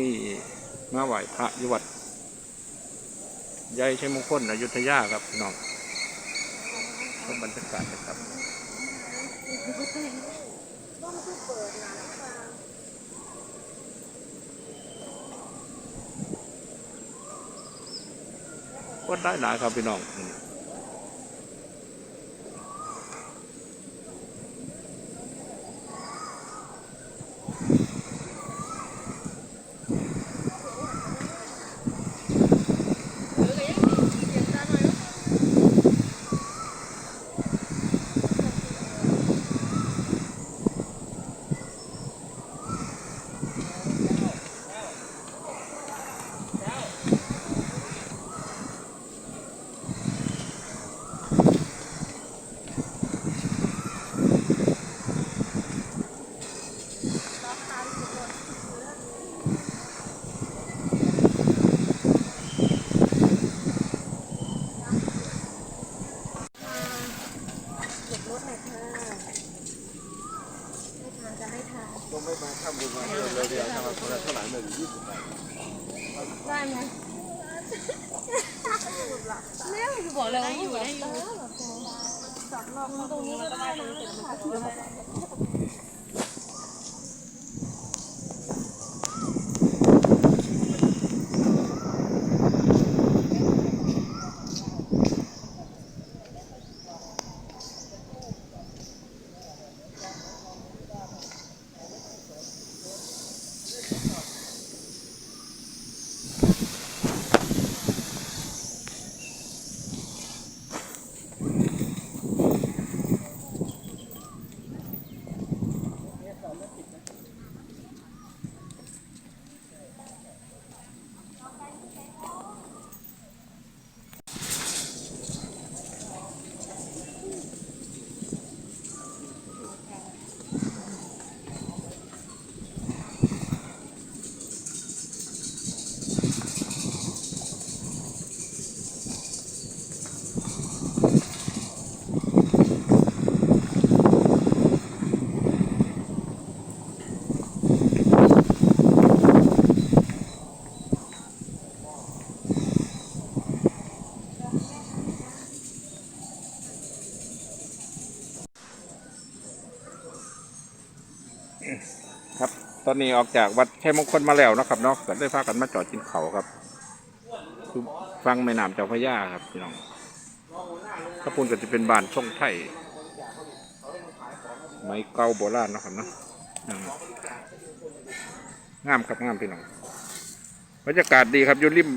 นี้มาไหว้พระยุวัดยายชัยมงคลอยุธยาครับพี่น้องชมบรรยากาศนะครับ ก็ได้หลายครับพี่น้องอืม เก็บรถหน่อยค่ะให้ทานจะให้ทาน ก็ ไม่มาทำบุญมาเดียวเดียวทำมาคนละเท่าไหร่หนึ่งยี่สิบบาท ได้ไหมแม่คือบอกเลยว่าอยู่ได้อยู่จับลอง ตอนนี้ออกจากวัดชัยมงคลมาแล้วนะครับเนาะก็ได้พากันมาจอดกินเขาครับคือฟังแม่น้ำเจ้าพระยาครับพี่น้องขางปูนก็จะเป็นบ้านทรงไทยไม้เก่าโบราณนะครับเนาะอืมงามครับงามพี่น้องบรรยากาศดีครับอยู่ริม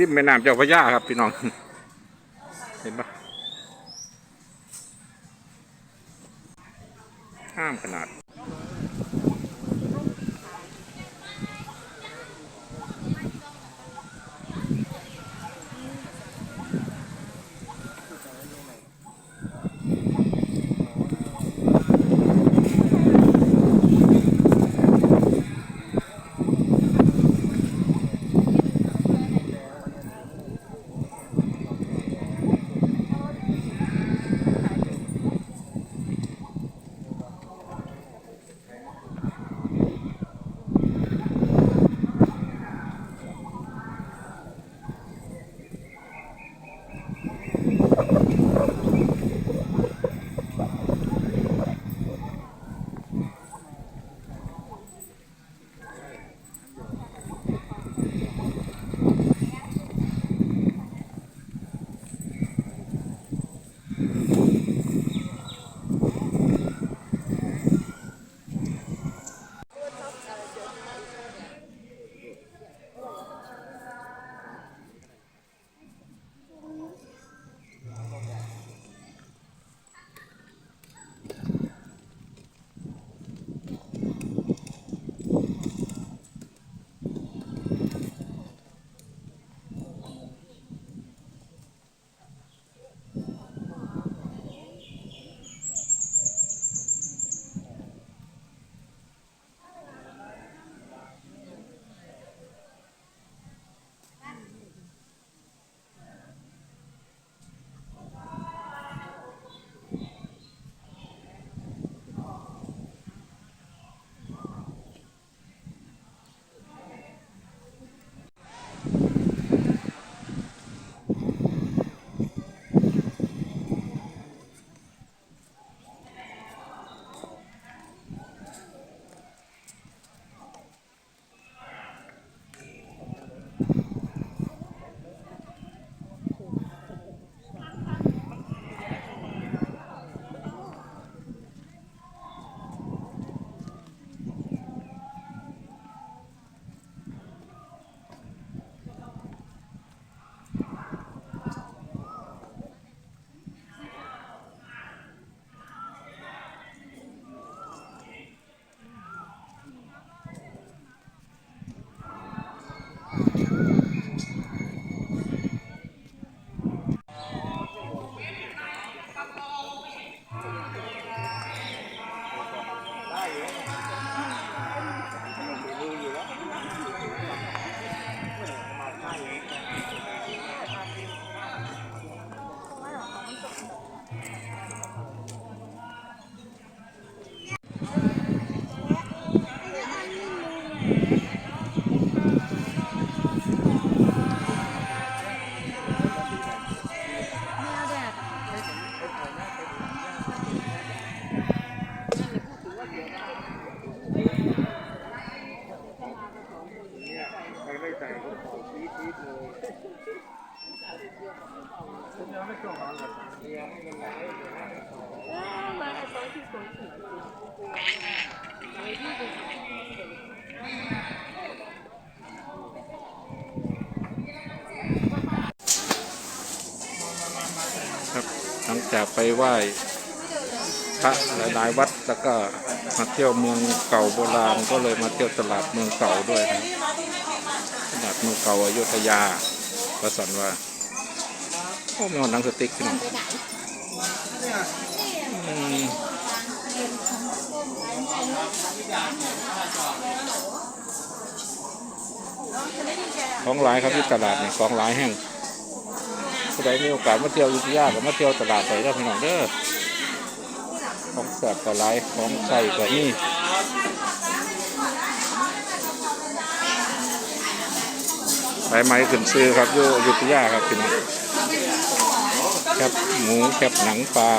ริมแม่น้ำเจ้าพระยาครับพี่น้อง เห็นปะงามขนาด ครับหลังจากไปไหว้พระหลายๆวัดแล้วก็มาเที่ยวเมืองเก่าโบราณก็เลยมาเที่ยวตลาดเมืองเก่าด้วยนะตลาดเมืองเก่าอยุธยาประสันว่า โอ้มีหอดหนังสติ๊กพี่น้องของหลายครับที่ตลาดนี่ของหลายแห่งผู้ใดมีโอกาสมาเที่ยวยุธยาก็มาเที่ยวตลาดไปได้พี่น้องเด้อของแสบก็หลายของใส่ก็นี่ไปไม้ขึ้นซื้อครับอยู่อยุธยาครับพี่น้อง แคบหมูแคบหนังปลา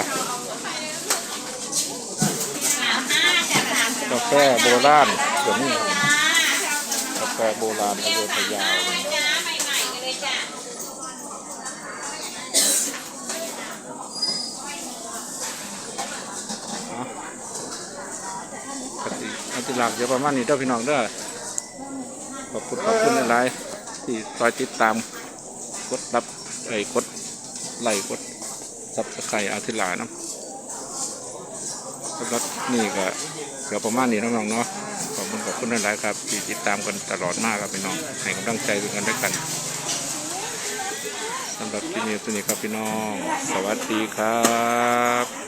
กาแฟโบราณก็นี่กาแฟโบราณอยุธยาเลยปกติอันที่หลักเดี๋ยวประมาณนี้เด้อพี่น้องเด้อขอบคุณขอบคุณหลายที่คอยติดตาม กดรับไอ้กด ไลค์กดซับสไครต์อาทิหลานะสำหรับนี่ก็เดี๋ยวประมาณนี้น้องๆเนาะขอบคุณขอบคุณหลายๆครับที่ติดตามกันตลอดมากครับพี่น้องให้กำลังใจกันด้วยกันสำหรับที่นี้ตัวนี้ครับพี่น้อง สวัสดีครับ